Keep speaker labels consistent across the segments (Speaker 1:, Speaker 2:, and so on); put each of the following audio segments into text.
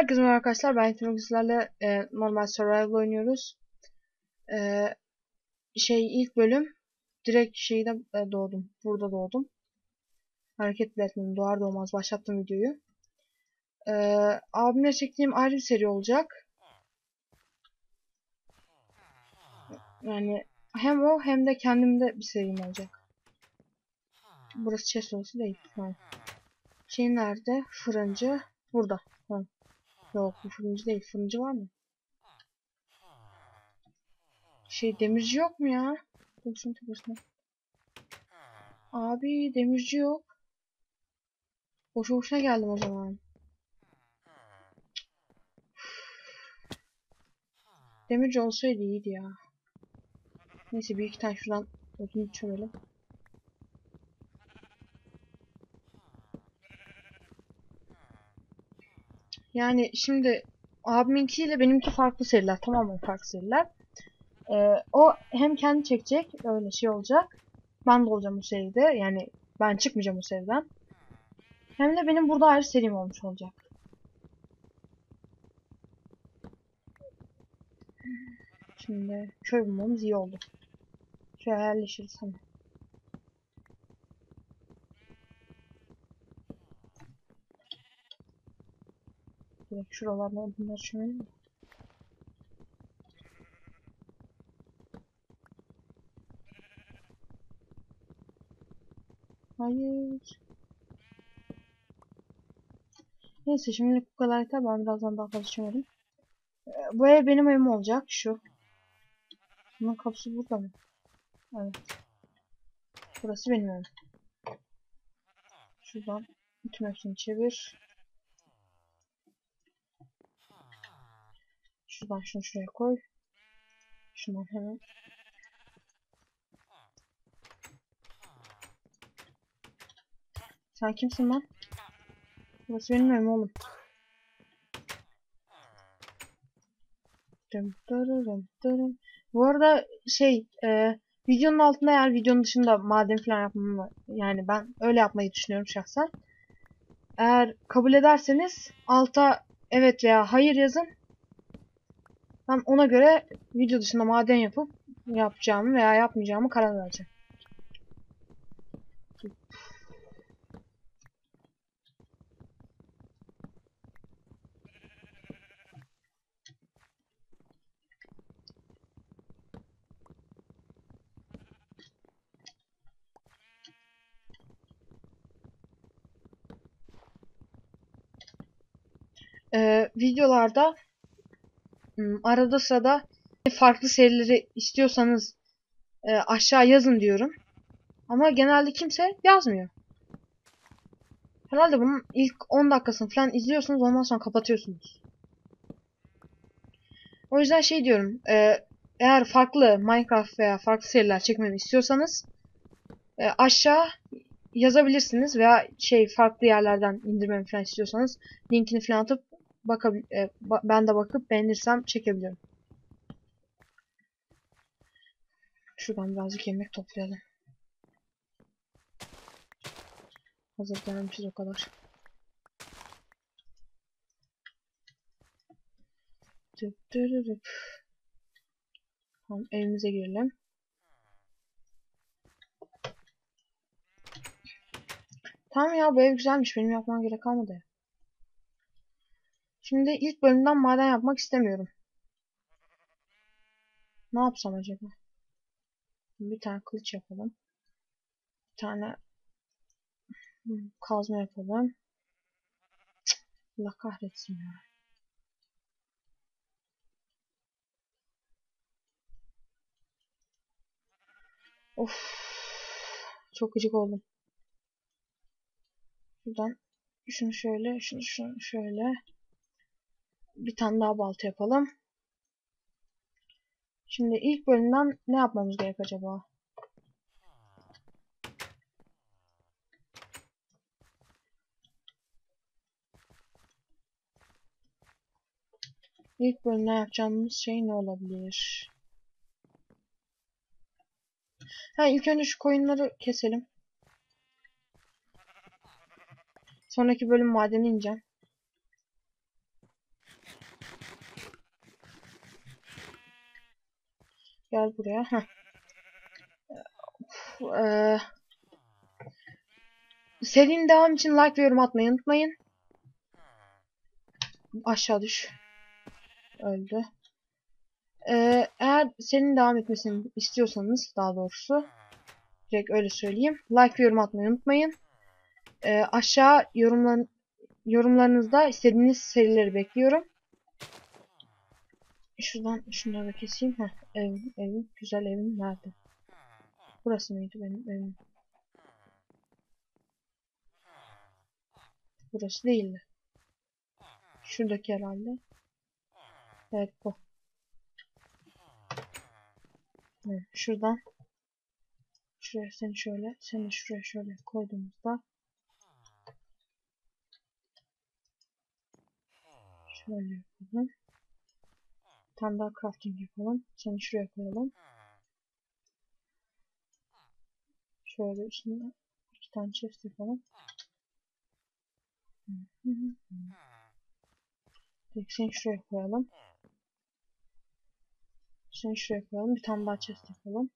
Speaker 1: Herkese merhaba arkadaşlar. Ben Timur sizlerle e, normal survival oynuyoruz. E, şey ilk bölüm direkt şeyde e, doğdum. Burada doğdum. Hareket bile etmedim. Doğar doğmaz başlattım videoyu. E, abimle çektiğim ayrı bir seri olacak. Yani hem o hem de kendimde bir serim olacak. Burası chest odası değil. Ha. Şey nerede? Fırıncı. Burada. Yok bu fırıncı değil. Fırıncı var mı? Şey demirci yok mu ya? Dursun tepesine. Abi demirci yok. Boşu boşuna geldim o zaman. Demirci olsaydı iyiydi ya. Neyse bir iki tane şuradan odun çömelim. Yani şimdi abiminkiyle benimki farklı seriler. Tamamen farklı seriler. Ee, o hem kendi çekecek öyle şey olacak. Ben de olacağım o seride. Yani ben çıkmayacağım o seriden. Hem de benim burada ayrı serim olmuş olacak. Şimdi köy bulmamız iyi oldu. Şöyle yerleşiriz hemen. Direkt şuralardan bunları şöyle. Hayır. Neyse şimdilik bu kadar yeter. Ben birazdan daha fazla çömerim. Ee, bu ev benim evim olacak. Şu. Bunun kapısı burada mı? Evet. Burası benim evim. Şuradan bütün hepsini çevir. Şuradan şunu şuraya koy. Şundan hemen. Sen kimsin lan? Burası benim evim oğlum. Dım dırırım dırım. Bu arada şey e, videonun altında eğer videonun dışında maden falan yapmamı yani ben öyle yapmayı düşünüyorum şahsen. Eğer kabul ederseniz alta evet veya hayır yazın. Ben ona göre video dışında maden yapıp yapacağımı veya yapmayacağımı karar vereceğim. Ee, videolarda arada sırada farklı serileri istiyorsanız e, aşağı yazın diyorum. Ama genelde kimse yazmıyor. Herhalde bunun ilk 10 dakikasını falan izliyorsunuz ondan sonra kapatıyorsunuz. O yüzden şey diyorum. E, eğer farklı Minecraft veya farklı seriler çekmemi istiyorsanız e, aşağı yazabilirsiniz veya şey farklı yerlerden indirmemi falan istiyorsanız linkini falan atıp bakabil e, ba ben de bakıp beğenirsem çekebilirim. Şuradan birazcık yemek toplayalım. Hazır gelmişiz o kadar. Dıp dırırıp. Tamam evimize girelim. Tamam ya bu ev güzelmiş. Benim yapmam gerek kalmadı. Şimdi ilk bölümden maden yapmak istemiyorum. Ne yapsam acaba? Bir tane kılıç yapalım. Bir tane kazma yapalım. Allah kahretsin ya. Of. Çok gıcık oldum. Şuradan şunu şöyle, şunu, şunu şöyle. Bir tane daha balta yapalım. Şimdi ilk bölümden ne yapmamız gerek acaba? İlk bölümde yapacağımız şey ne olabilir? Ha ilk önce şu koyunları keselim. Sonraki bölüm madeni ineceğim. Gel buraya. Heh. Ee, serinin devamı için like ve yorum atmayı unutmayın. Aşağı düş. Öldü. Ee, eğer serinin devam etmesini istiyorsanız daha doğrusu direkt öyle söyleyeyim. Like ve yorum atmayı unutmayın. Ee, aşağı yorumlar, yorumlarınızda istediğiniz serileri bekliyorum. Şuradan şunları da keseyim. Heh, evim, evim, güzel evim nerede? Burası mıydı benim evim? Burası değildi. Şuradaki herhalde. Evet bu. Evet, şuradan şuraya seni şöyle, seni şuraya şöyle koyduğumuzda şöyle yapalım. Tane daha crafting yapalım. Seni şuraya koyalım. Şöyle üstüne iki tane chest yapalım. Peki seni şuraya koyalım. Seni şuraya koyalım. Bir tane daha chest yapalım.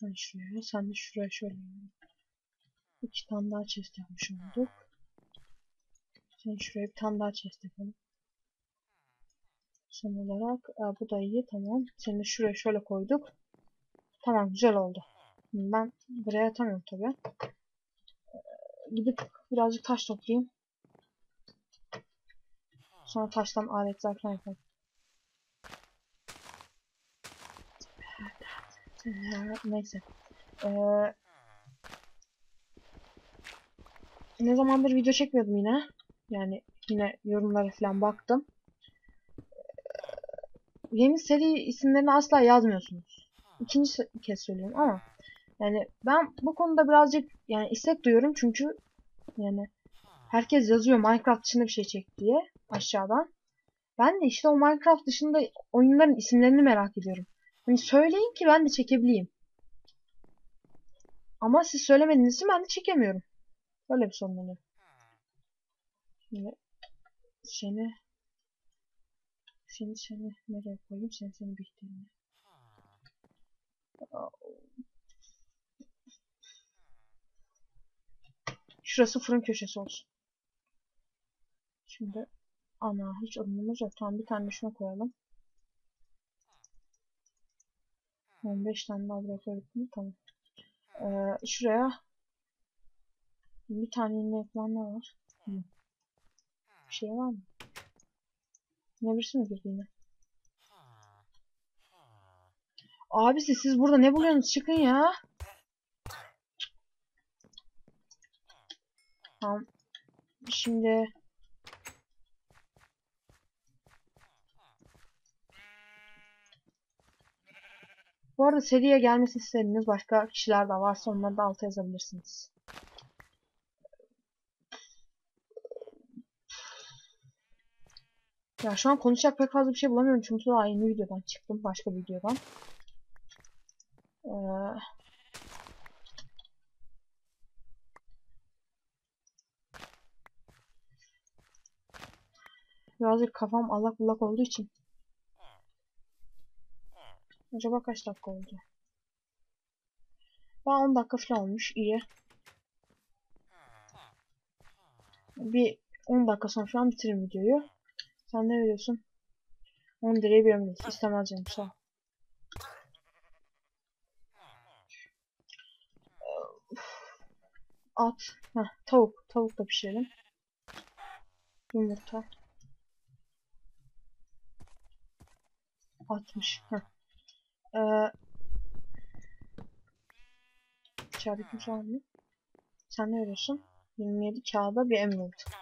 Speaker 1: Sen şuraya, sen de şuraya şöyle yapalım. İki tane daha chest yapmış olduk. Sen şuraya bir tane daha chest yapalım. Son olarak e, bu da iyi tamam. De şuraya şöyle koyduk. Tamam güzel oldu. Ben buraya atamıyorum tabi. Gidip birazcık taş toplayayım. Sonra taştan aletler falan yapalım. Neyse. Ee, ne zamandır video çekmiyordum yine. Yani yine yorumlara falan baktım. Yeni seri isimlerini asla yazmıyorsunuz. İkinci kez söylüyorum ama yani ben bu konuda birazcık yani istek duyuyorum çünkü yani herkes yazıyor Minecraft dışında bir şey çek diye aşağıdan. Ben de işte o Minecraft dışında oyunların isimlerini merak ediyorum. Hani söyleyin ki ben de çekebileyim. Ama siz söylemediğiniz için ben de çekemiyorum. Böyle bir sorun oluyor. Şimdi seni seni seni nereye koyayım? Seni seni bitireyim. Şurası fırın köşesi olsun. Şimdi ana hiç odunumuz yok. Tamam bir tane şuna koyalım. 15 tane daha mu? Tamam. Ee, şuraya bir tane yine ne var? Hı. Bir şey var mı? Ne birisi mi girdi yine? Abisi siz burada ne buluyorsunuz? Çıkın ya. Tamam. Şimdi Bu arada seriye gelmesini istediğiniz başka kişiler de varsa onları da alta yazabilirsiniz. Ya şu an konuşacak pek fazla bir şey bulamıyorum çünkü daha yeni videodan çıktım. Başka videodan. Ee, birazcık kafam allak bullak olduğu için. Acaba kaç dakika oldu? Daha 10 dakika falan olmuş. iyi. Bir 10 dakika sonra şu an bitiririm videoyu. Sen ne veriyorsun? 10 liraya bir ömür. İstemez canım sağ ol. At. Heh, tavuk. Tavuk da pişirelim. Yumurta. 60. Heh. Ee, içeride kimse? Sen ne veriyorsun? 27 kağıda bir emerald.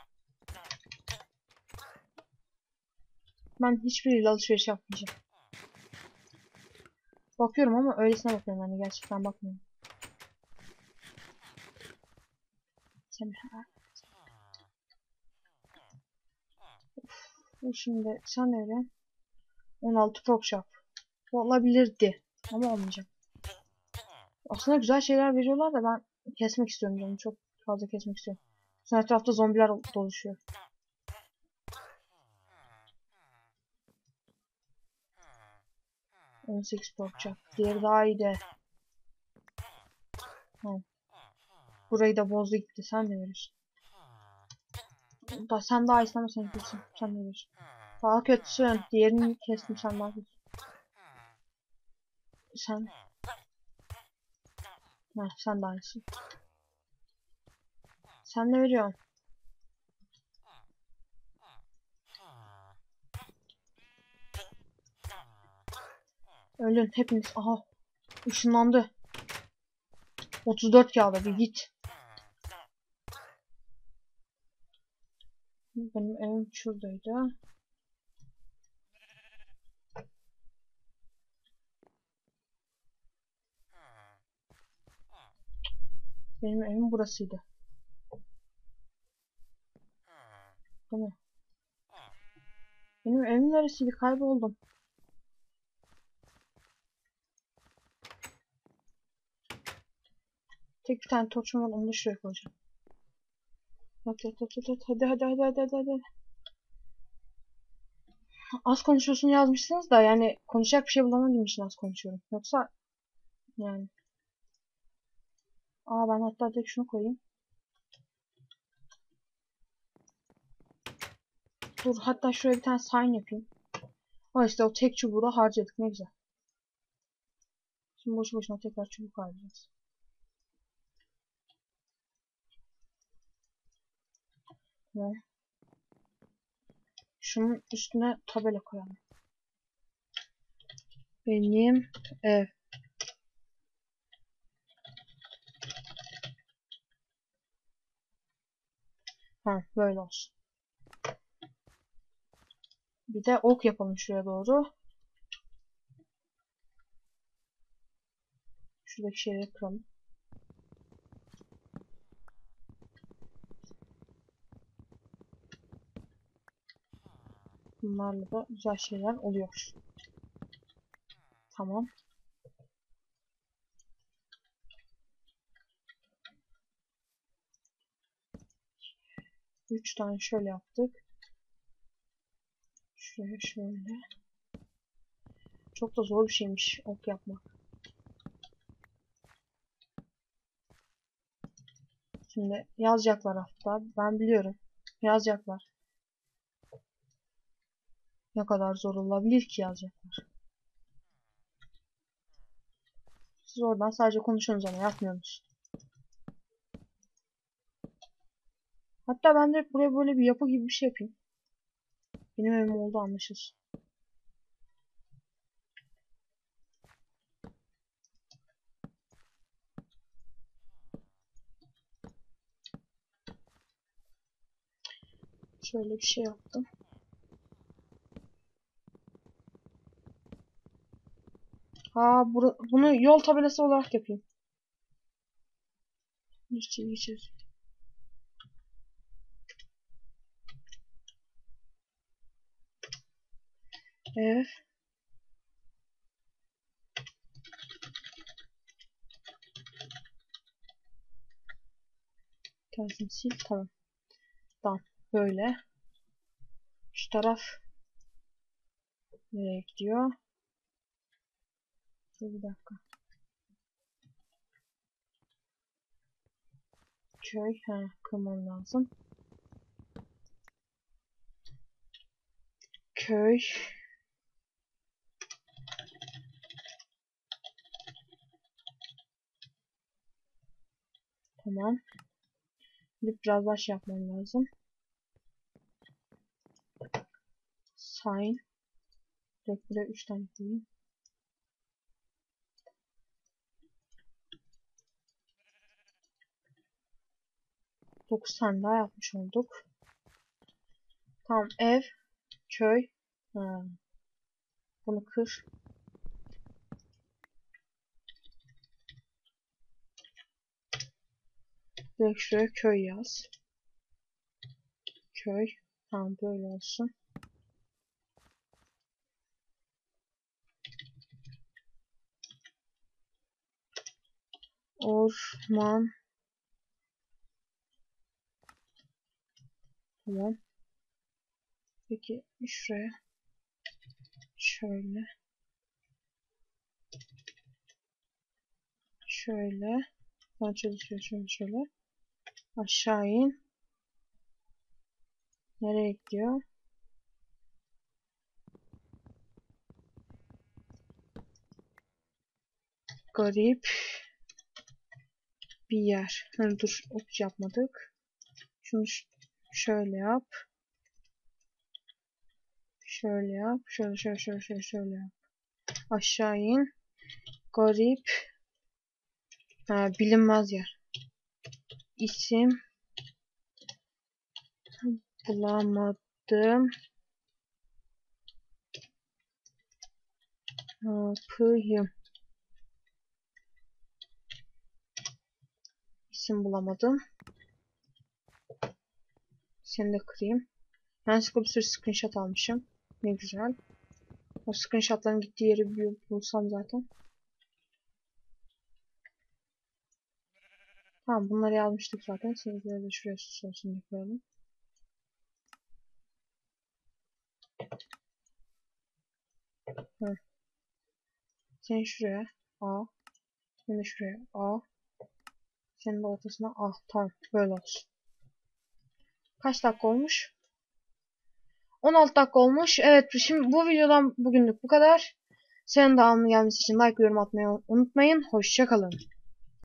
Speaker 1: Ben hiçbiriyle alışveriş yapmayacağım. Bakıyorum ama öylesine bakıyorum yani gerçekten bakmıyorum. Uf, şimdi sen öyle 16 çok yap. Olabilirdi ama olmayacak. Aslında güzel şeyler veriyorlar da ben kesmek istiyorum canım. Çok fazla kesmek istiyorum. Sonra etrafta zombiler doluşuyor. 18 olacak. Diğeri daha iyi de. Burayı da bozdu gitti. Sen de verirsin. Da, sen daha iyisin ama sen kötüsün. Sen de verirsin. Daha kötüsün. Diğerini kestim sen daha kötüsün. Sen. Ha, sen daha iyisin. Sen ne veriyorsun? Ölün hepiniz. Aha. Işınlandı. 34 kağıda bir git. Benim evim şuradaydı. Benim evim burasıydı. Değil mi? Benim evim neresiydi? Kayboldum. Tek bir tane torçum var onu da şuraya koyacağım. Hadi hadi hadi hadi hadi hadi hadi. Az konuşuyorsun yazmışsınız da yani konuşacak bir şey bulamadığım için az konuşuyorum. Yoksa yani. Aa ben hatta tek şunu koyayım. Dur hatta şuraya bir tane sign yapayım. Ha işte o tek çubuğu harcadık ne güzel. Şimdi boş boşuna tekrar çubuk harcayacağız. Ve şunun üstüne tabela koyalım. Benim ev. Ha böyle olsun. Bir de ok yapalım şuraya doğru. Şuradaki şeyleri kıralım. Bunlarla da güzel şeyler oluyor. Tamam. Üç tane şöyle yaptık. Şuraya şöyle. Çok da zor bir şeymiş ok yapmak. Şimdi yazacaklar hatta. Ben biliyorum. Yazacaklar. Ne kadar zor olabilir ki yazacaklar. Siz oradan sadece konuşuyorsunuz ama yapmıyorsunuz. Hatta ben de buraya böyle bir yapı gibi bir şey yapayım. Benim evim oldu anlaşılsın. Şöyle bir şey yaptım. Ha bunu yol tabelası olarak yapayım. İşçi geçir. Evet. Tersini sil. Tamam. Tamam. Böyle. Şu taraf nereye gidiyor? Dur bir dakika. Köy. Ha, kırmam lazım. Köy. Tamam. Gidip biraz baş yapmam lazım. Sign. Direkt buraya 3 tane koyayım. Dokuz tane daha yapmış olduk. Tamam ev, köy. Ha. Bunu kır. Direkt şuraya köy yaz. Köy. Tamam böyle olsun. Orman Tamam. Peki şuraya. Şöyle. Şöyle. Ben çalışıyor şöyle şöyle. Aşağı in. Nereye gidiyor? Garip bir yer. Hani dur ok yapmadık. Şunu şöyle yap. Şöyle yap. Şöyle şöyle şöyle şöyle şöyle yap. Aşağı in. Garip. Ha, bilinmez yer. İsim bulamadım. Yapayım? İsim bulamadım. Seni de kırayım. Yanlışlıkla bir sürü screenshot almışım. Ne güzel. O screenshotların gittiği yeri bir bulsam zaten. Tamam bunları yazmıştık zaten. Sizlere de şuraya sus olsun diye koyalım. Hı. Sen şuraya A. Sen de şuraya A. Senin de ortasına A. Tamam böyle olsun. Kaç dakika olmuş? 16 dakika olmuş. Evet şimdi bu videodan bugünlük bu kadar. Senin devamlı gelmesi için like yorum atmayı unutmayın. Hoşçakalın.